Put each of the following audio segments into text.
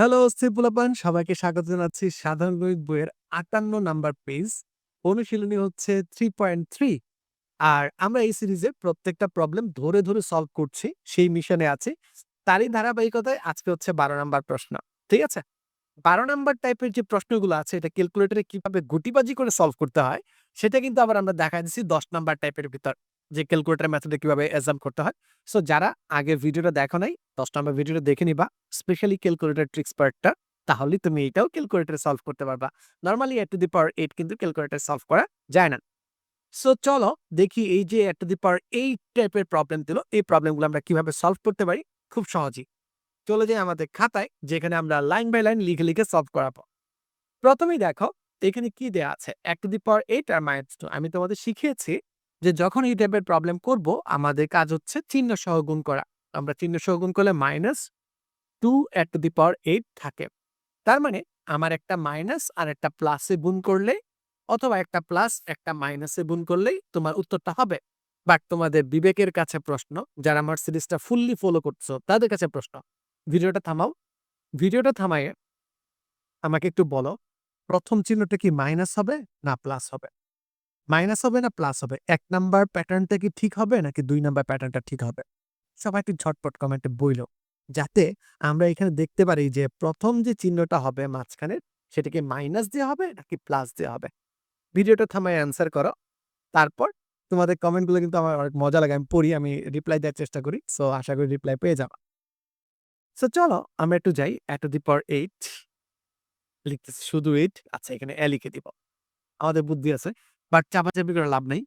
Hello সিপুলাপান সবাইকে স্বাগত জানাচ্ছি সাধারণ গণিত বইয়ের আটান্ন নাম্বার পেজ। অনুশীলনী হচ্ছে থ্রি পয়েন্ট থ্রি আর আমরা এই সিরিজে প্রত্যেকটা প্রবলেম ধরে ধরে সলভ করছি, সেই মিশনে আছি। তারই ধারাবাহিকতায় আজকে হচ্ছে বারো নাম্বার প্রশ্ন, ঠিক আছে? বারো নাম্বার টাইপের যে প্রশ্নগুলো আছে, এটা ক্যালকুলেটরে কীভাবে গুটিবাজি করে সলভ করতে হয়, সেটা কিন্তু আবার আমরা দেখা দিচ্ছি দশ নাম্বার টাইপের ভিতর। যে ক্যালকুলেটর মেথডে কীভাবে এক্সাম করতে হয়। সো যারা আগে ভিডিওটা দেখো নাই দশ নম্বর ভিডিওটা দেখে নিবা। স্পেশালি ক্যালকুলেটর ট্রিক্স পার্টটা তাহলে তুমি এটাও ক্যালকুলেটরে সলভ করতে পারবা। Normally eight to the power eight কিন্তু ক্যালকুলেটর সলভ করা যায় না। সো চলো দেখি এই যে eight to the power eight টাইপের প্রবলেম দিল। এই প্রবলেমগুলো আমরা কীভাবে সলভ করতে পারি? খুব সহজেই। চলে যাই আমাদের খাতায়, যেখানে আমরা লাইন বাই লাইন লিখে লিখে সলভ করাবো। প্রথমেই দেখো, এখানে কি দেয়া আছে? এক টু দি পাওয়ার এইট আর মাইনাস টু আমি তোমাদের শিখিয়েছি যে যখন এই টাইপের প্রবলেম করব, আমাদের কাজ হচ্ছে চিহ্ন সহ গুণ করা। আমরা চিহ্ন সহ গুণ করলে minus two eight to the power eight থাকে। তার মানে আমার একটা মাইনাস আর একটা প্লাসে গুণ করলে অথবা একটা প্লাস একটা মাইনাসে গুণ করলেই তোমার উত্তরটা হবে। বাট তোমাদের বিবেকের কাছে প্রশ্ন, যারা আমার সিরিজটা ফুললি ফলো করছ, তাদের কাছে প্রশ্ন, ভিডিওটা থামাও। ভিডিওটা থামাইয়ে আমাকে একটু বলো, প্রথম চিহ্নটা কি মাইনাস হবে না প্লাস হবে? মাইনাস হবে না, প্লাস হবে? এক নাম্বার প্যাটার্নটা কি ঠিক হবে, নাকি দুই নাম্বার প্যাটার্নটা ঠিক হবে? সবাই একটু ঝটপট কমেন্টে বইল। যাতে আমরা এখানে দেখতে পারি যে প্রথম যে চিহ্নটা হবে মাঝখানে সেটাকে মাইনাস দেওয়া হবে, নাকি প্লাস দেওয়া হবে? ভিডিওটা থামায় অ্যান্সার করো। তারপর তোমাদের কমেন্টগুলো কিন্তু আমার অনেক মজা লাগে, আমি পড়ি, আমি রিপ্লাই দেওয়ার চেষ্টা করি। সো আশা করি রিপ্লাই পেয়ে যাব। সো চলো, আমরা একটু যাই। এট দি পর এইট লিখতেছি শুধু এইট আচ্ছা এখানে এ লিখে দিব। আমাদের বুদ্ধি আছে। বাট চাপাচাপি করে লাভ নেই।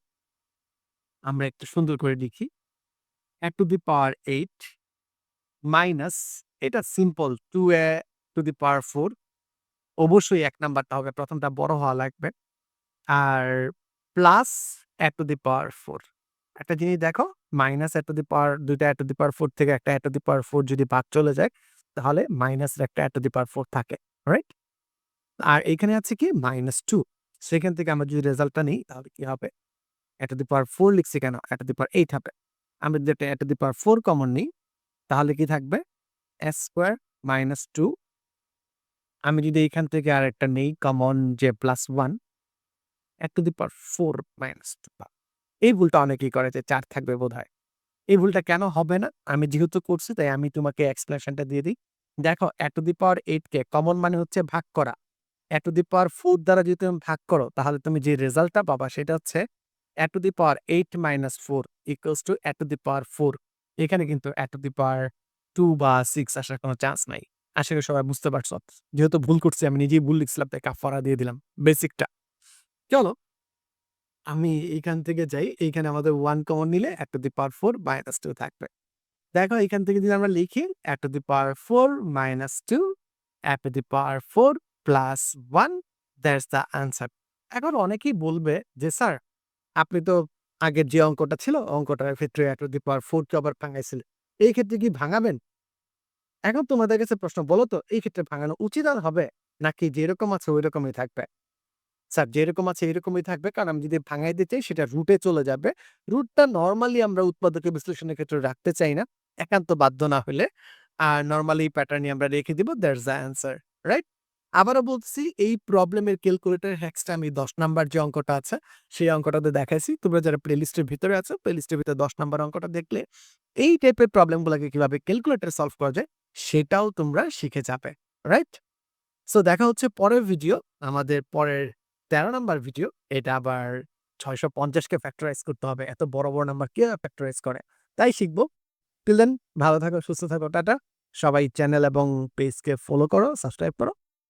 আমরা একটু সুন্দর করে লিখি। এক to the power eight minus এটা simple two a to the power four অবশ্যই এক নাম্বারটা হবে প্রথমটা বড় হওয়া লাগবে। আর plus eight to the power four একটা জিনিস দেখো মাইনাস এট টু দি পাওয়ার দুইটা এট টু দি পাওয়ার ফোর থেকে একটা এট টু দি পাওয়ার ফোর যদি ভাগ চলে যায়, তাহলে মাইনাসের একটা eight to the power four থাকে রাইট আর এখানে আছে কি? মাইনাস টু সেখান থেকে আমরা যদি রেজাল্টটা নিই, তাহলে কি হবে? এট দি পাওয়ার ফোর লিখছি কেন? এট দি পাওয়ার এইট হবে। আমরা যদি একটা এট দি পাওয়ার ফোর কমন নিই, তাহলে কি থাকবে? এস স্কোয়ার মাইনাস টু আমি যদি এখান থেকে আর একটা নেই কমন যে plus one eight the power four minus two এই ভুলটা অনেকেই করে যে চার থাকবে বোধ হয় এই ভুলটা কেন হবে না? আমি যেহেতু করছি, তাই আমি তোমাকে এক্সপ্লেনেশনটা দিয়ে দিই। দেখো এট দি পাওয়ার এইটকে কমন মানে হচ্ছে ভাগ করা। এট টু দি পাওয়ার ফোর দ্বারা যদি তুমি ভাগ করো, তাহলে তুমি যে রেজাল্টটা পাবা সেটা হচ্ছে eight to the power eight minus four equals two eight to the power four এখানে কিন্তু eight to the power two বা সিক্স আসার কোনো চান্স নাই। আশা করি সবাই বুঝতে পারছ। যেহেতু ভুল করছি, আমি নিজেই ভুল লিখছিলাম, তাই কাফারা দিয়ে দিলাম বেসিকটা চলো, আমি এইখান থেকে যাই। এইখানে আমাদের ওয়ান কমন নিলে eight to the power four minus two থাকবে। দেখো এখান থেকে যদি আমরা লিখি eight to the power four minus two eight to the power four plus one that's the answer এখন অনেকেই বলবে যে, স্যার, আপনি তো আগের যে অঙ্কটা ছিল অঙ্কটার ক্ষেত্রে এত দি পাওয়ার ফোর কে আবার ভাঙাইছিলেন। এই ক্ষেত্রে কি ভাঙাবেন? এখন তোমাদের কাছে প্রশ্ন, বলো তো, এই ক্ষেত্রে ভাঙানো উচিত আর হবে? নাকি যেরকম আছে ওই রকমই থাকবে? স্যার, যেরকম আছে, এরকমই থাকবে। কারণ আমি যদি ভাঙাই দিতে চাই, সেটা রুটে চলে যাবে। রুটটা নর্মালি আমরা উৎপাদকের বিশ্লেষণের ক্ষেত্রে রাখতে চাই না। একান্ত বাধ্য না হলে। আর নর্মালি প্যাটার্নই আমরা রেখে দিব দ্যাটস দ্য অ্যান্সার রাইট আবারও বলছি এই প্রবলেমের ক্যালকুলেটর হ্যাক্সটা আমি দশ নাম্বার যে অঙ্কটা আছে, সেই অঙ্কটাতে দেখাইছি। তোমরা যারা প্লেলিস্টের ভিতরে আছো, প্লেলিস্টের ভিতরে দশ নাম্বার অঙ্কটা দেখলে, এই টাইপের প্রবলেমগুলোকে কীভাবে ক্যালকুলেটর সলভ করা যায়, সেটাও তোমরা শিখে যাবে, রাইট? সো, দেখা হচ্ছে পরের ভিডিও, আমাদের পরের তেরো নাম্বার ভিডিও। এটা আবার ছয়শো পঞ্চাশকে ফ্যাক্টরাইজ করতে হবে, এত বড় বড় নাম্বার কীভাবে ফ্যাক্টরাইজ করে? তাই শিখব। টিল দেন ভালো থাকো, সুস্থ থাকো, টাটা। সবাই চ্যানেল এবং পেজকে ফলো করো সাবস্ক্রাইব করো।